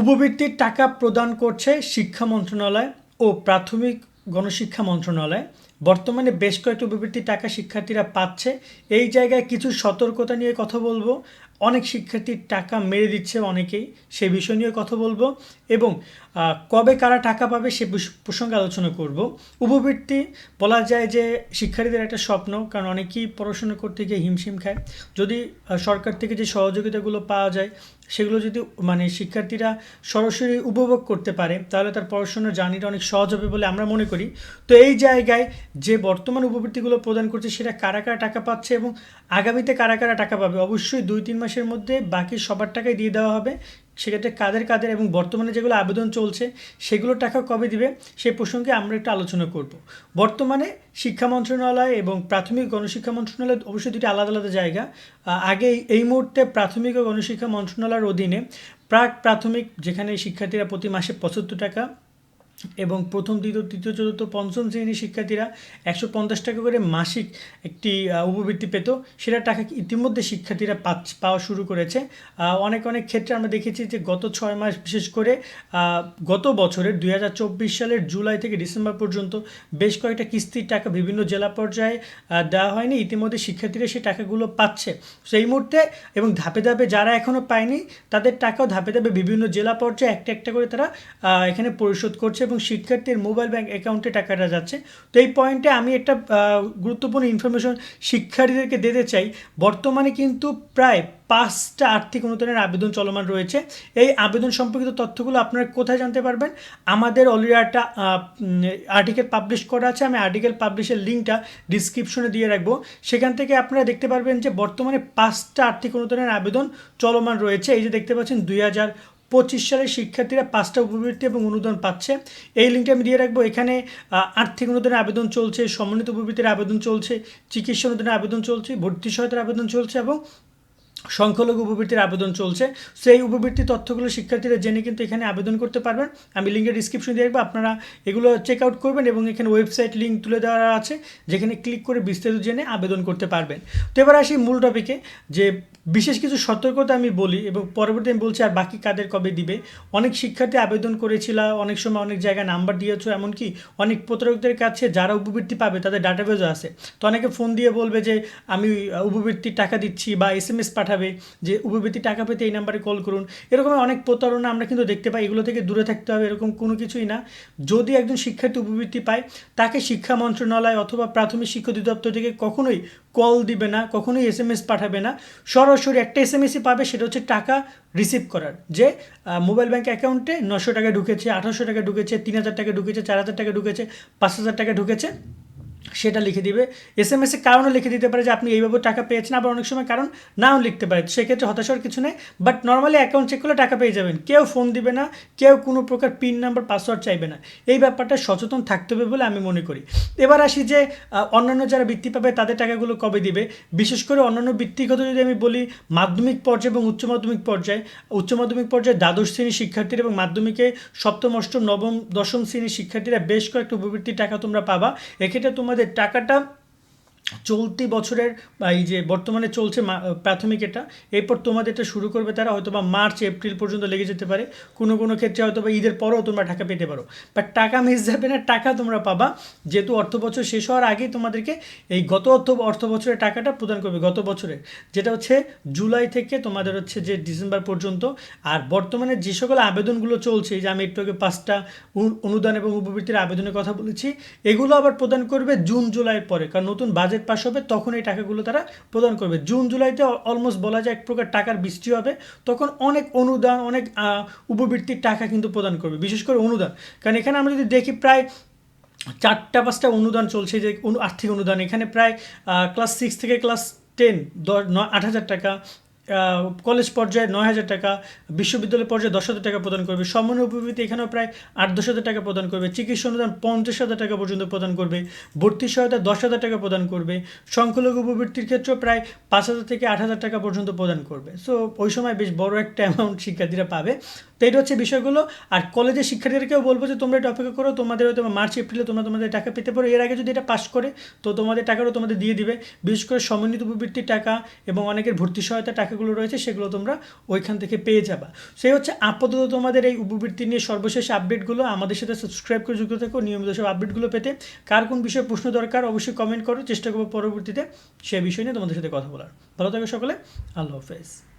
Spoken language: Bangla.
উপবৃত্তির টাকা প্রদান করছে শিক্ষা মন্ত্রণালয় ও প্রাথমিক গণশিক্ষা মন্ত্রণালয়। বর্তমানে বেশ কয়েকটি উপবৃত্তির টাকা শিক্ষার্থীরা পাচ্ছে। এই জায়গায় কিছু সতর্কতা নিয়ে কথা বলব। অনেক শিক্ষার্থীর টাকা মেরে দিচ্ছে অনেকেই, সে বিষয় নিয়ে কথা বলব এবং কবে কারা টাকা পাবে সে প্রসঙ্গে আলোচনা করব। উপবৃত্তি বলা যায় যে শিক্ষার্থীদের একটা স্বপ্ন, কারণ অনেকেই পড়াশোনা করতে গিয়ে হিমশিম খায়। যদি সরকার থেকে যে সহযোগিতাগুলো পাওয়া যায় সেগুলো যদি মানে শিক্ষার্থীরা সরাসরি উপভোগ করতে পারে, তাহলে তার পড়াশোনার জার্নিটা অনেক সহজ হবে বলে আমরা মনে করি। তো এই জায়গায় যে বর্তমান উপবৃত্তিগুলো প্রদান করছে, সেটা কারা কারা টাকা পাচ্ছে এবং আগামীতে কারা কারা টাকা পাবে? অবশ্যই দুই তিন মাসের মধ্যে বাকি সবার টাকাই দিয়ে দেওয়া হবে। সেক্ষেত্রে কাদের কাদের এবং বর্তমানে যেগুলো আবেদন চলছে, সেগুলো টাকা কবে দিবে, সে প্রসঙ্গে আমরা একটু আলোচনা করব। বর্তমানে শিক্ষা মন্ত্রণালয় এবং প্রাথমিক গণশিক্ষা মন্ত্রণালয় অবশ্যই দুটি আলাদা আলাদা জায়গা। আগে এই মুহূর্তে প্রাথমিক ও গণশিক্ষা মন্ত্রণালয়ের অধীনে প্রাক প্রাথমিক যেখানে শিক্ষার্থীরা প্রতি মাসে পঁচাত্তর টাকা এবং প্রথম, দ্বিতীয়, তৃতীয়, চতুর্থ, পঞ্চম শ্রেণির শিক্ষার্থীরা একশো পঞ্চাশ টাকা করে মাসিক একটি উপবৃত্তি পেত। সেটা টাকা ইতিমধ্যে শিক্ষার্থীরা পাচ্ছ পাওয়া শুরু করেছে। অনেক অনেক ক্ষেত্রে আমরা দেখেছি যে গত ছয় মাস বিশেষ করে গত বছরের দুই হাজার চব্বিশ সালের জুলাই থেকে ডিসেম্বর পর্যন্ত বেশ কয়েকটা কিস্তির টাকা বিভিন্ন জেলা পর্যায়ে দেওয়া হয়নি। ইতিমধ্যে শিক্ষার্থীরা সেই টাকাগুলো পাচ্ছে। সেই মুহূর্তে এবং ধাপে ধাপে যারা এখনও পায়নি, তাদের টাকাও ধাপে ধাপে বিভিন্ন জেলা পর্যায়ে একটা একটা করে তারা এখানে পরিশোধ করছে। এবং শিক্ষার্থীর মোবাইল ব্যাংক অ্যাকাউন্টে টাকাটা যাচ্ছে। তো এই পয়েন্টে আমি একটা গুরুত্বপূর্ণ ইনফরমেশন শিক্ষার্থীদেরকে দিতে চাই। বর্তমানে কিন্তু প্রায় পাঁচটা আর্থিক অনুদানের আবেদন চলমান রয়েছে। এই আবেদন সম্পর্কিত তথ্যগুলো আপনারা কোথায় জানতে পারবেন? আমাদের অলরেডি একটা আর্টিকেল পাবলিশ করা আছে। আমি আর্টিকেল পাবলিশের লিঙ্কটা ডিসক্রিপশনে দিয়ে রাখব। সেখান থেকে আপনারা দেখতে পারবেন যে বর্তমানে পাঁচটা আর্থিক অনুদানের আবেদন চলমান রয়েছে। এই যে দেখতে পাচ্ছেন, দুই হাজার পঁচিশ সালের শিক্ষার্থীরা পাঁচটা উপবৃত্তি এবং অনুদান পাচ্ছে। এই লিঙ্কটা আমি দিয়ে রাখব। এখানে আর্থিক অনুদানের আবেদন চলছে, সমন্বিত উপবৃত্তির আবেদন চলছে, চিকিৎসা অনুদানের আবেদন চলছে, ভর্তি সহায়তার আবেদন চলছে এবং সংখ্যালঘু উপবৃত্তির আবেদন চলছে। সেই উপবৃত্তি তথ্যগুলো শিক্ষার্থীরা জেনে কিন্তু এখানে আবেদন করতে পারবেন। আমি লিঙ্কের ডিসক্রিপশন দিয়ে রাখব। আপনারা এগুলো চেক আউট করবেন এবং এখানে ওয়েবসাইট লিঙ্ক তুলে দেওয়া আছে, যেখানে ক্লিক করে বিস্তারিত জেনে আবেদন করতে পারবেন। তো এবার আসি মূল টপিকে যে বিশেষ কিছু সতর্কতা আমি বলি এবং পরবর্তী আমি বলছি আর বাকি কাদের কবে দিবে। অনেক শিক্ষার্থী আবেদন করেছিল, অনেক সময় অনেক জায়গায় নাম্বার দিয়েছ, এমনকি অনেক প্রতারকদের কাছে যারা উপবৃত্তি পাবে তাদের ডাটাবেজও আছে। তো অনেকে ফোন দিয়ে বলবে যে, আমি উপবৃত্তির টাকা দিচ্ছি বা এস এম এস পাঠাবে, যে উপবৃত্তি টাকা পেতে এই নাম্বারে কল করুন। এরকম অনেক প্রতারণা আমরা কিন্তু দেখতে পাই, এগুলো থেকে দূরে থাকতে হবে, এরকম কোনো কিছুই না। যদি একজন শিক্ষার্থী উপবৃত্তি পায়, তাকে শিক্ষা মন্ত্রণালয় অথবা প্রাথমিক শিক্ষা অধিদপ্তর থেকে কখনোই কল দিবে না, কখনোই এস এম এস পাঠাবে না। সরাসরি একটা এস এম পাবে, সেটা হচ্ছে টাকা রিসিভ করার। যে মোবাইল ব্যাঙ্ক অ্যাকাউন্টে নশো টাকা ঢুকেছে, আঠারোশো টাকা ঢুকেছে, তিন হাজার টাকা ঢুকেছে, চার হাজার টাকা ঢুকেছে, পাঁচ হাজার টাকা ঢুকেছে সেটা লিখে দিবে। এস এম এস এসে কারণও লিখে দিতে পারে যে আপনি এইভাবে টাকা পেয়েছেন। আবার অনেক সময় কারণ নাও লিখতে পারে। সেক্ষেত্রে হতাশার কিছু নেই। বাট নর্মালি অ্যাকাউন্ট চেক করলে টাকা পেয়ে যাবেন। কেউ ফোন দিবে না। কেউ কোনো প্রকার পিন নাম্বার পাসওয়ার্ড চাইবে না। এই ব্যাপারটা সচেতন থাকতে হবে বলে আমি মনে করি। এবার আসি যে অন্যান্য যারা বৃত্তি পাবে তাদের টাকাগুলো কবে দিবে? বিশেষ করে অন্যান্য বৃত্তিগত যদি আমি বলি, মাধ্যমিক পর্যায়ে এবং উচ্চ মাধ্যমিক পর্যায়ে, উচ্চ মাধ্যমিক পর্যায়ে দ্বাদশ শ্রেণির শিক্ষার্থীরা এবং মাধ্যমিকে সপ্তম, অষ্টম, নবম, দশম শ্রেণির শিক্ষার্থীরা বেশ কয়েকটা উপবৃত্তির টাকা তোমরা পাবা। এক্ষেত্রে তোমাদের টাকাটা চলতি বছরের, বা এই যে বর্তমানে চলছে প্রাথমিক এটা, এরপর তোমাদের এটা শুরু করবে তারা হয়তো বা মার্চ, এপ্রিল পর্যন্ত লেগে যেতে পারে। কোনো কোনো ক্ষেত্রে হয়তো বা ঈদের পরেও তোমরা টাকা পেতে পারো। বাট টাকা মিস যাবে না, টাকা তোমরা পাবা। যেহেতু অর্থ বছর শেষ হওয়ার আগেই তোমাদেরকে এই গত অর্থ অর্থ বছরের টাকাটা প্রদান করবে গত বছরের। যেটা হচ্ছে জুলাই থেকে তোমাদের হচ্ছে যে ডিসেম্বর পর্যন্ত। আর বর্তমানে যে সকল আবেদনগুলো চলছে যে আমি একটু আগে পাঁচটা অনু- অনুদান এবং উপবৃত্তির আবেদনের কথা বলেছি, এগুলো আবার প্রদান করবে জুন, জুলাইয়ের পরে। কারণ নতুন বাজেট পাস হবে তখন এই টাকাগুলো তারা প্রদান করবে। জুন জুলাইতে অলমোস্ট বলা যায় এক প্রকার টাকার বৃষ্টি হবে, তখন অনেক অনুদান, অনেক উপবৃত্তির টাকা কিন্তু প্রদান করবে, বিশেষ করে অনুদান। কারণ এখানে আমরা যদি দেখি প্রায় চারটা, পাঁচটা অনুদান চলছে, যে আর্থিক অনুদান, এখানে প্রায় ক্লাস সিক্স থেকে ক্লাস টেন দশ, ন, আট হাজার টাকা কলেজ পর্যায়ে নয় হাজার টাকা, বিশ্ববিদ্যালয় পর্যায়ে দশ হাজার টাকা প্রদান করবে। সম্মান উপবৃত্তি এখানেও প্রায় আট দশ হাজার টাকা প্রদান করবে। চিকিৎসা অনুদান পঞ্চাশ হাজার টাকা পর্যন্ত প্রদান করবে। ভর্তি সহায়তা দশ হাজার টাকা প্রদান করবে। সংখ্যালঘু উপবৃত্তির ক্ষেত্রেও প্রায় পাঁচ হাজার থেকে আট হাজার টাকা পর্যন্ত প্রদান করবে। সো ওই সময় বেশ বড় একটা অ্যামাউন্ট শিক্ষার্থীরা পাবে। তো এটা হচ্ছে বিষয়গুলো। আর কলেজের শিক্ষার্থীদেরকেও বলব যে, তোমরা এটা অপেক্ষা করো, তোমাদের হয়তো মার্চ এপ্রিলে তোমরা তোমাদের টাকা পেতে পারো। এর আগে যদি এটা পাস করে, তো তোমাদের টাকাটাও তোমাদের দিয়ে দিবে। বিশেষ করে সমন্বিত উপবৃত্তির টাকা এবং অনেকের ভর্তি সহায়তা টাকাগুলো রয়েছে, সেগুলো তোমরা ওইখান থেকে পেয়ে যাবা। সেই হচ্ছে আপাতত তোমাদের এই উপবৃত্তি নিয়ে সর্বশেষ আপডেটগুলো আমাদের সাথে সাবস্ক্রাইব করে যুক্ত থাকো, নিয়মিত সব আপডেটগুলো পেতে। কার কোন বিষয়ে প্রশ্ন দরকার, অবশ্যই কমেন্ট করো। চেষ্টা করব পরবর্তীতে সে বিষয় নিয়ে তোমাদের সাথে কথা বলার। ভালো থাকো সকলে। আল্লাহ হাফেজ।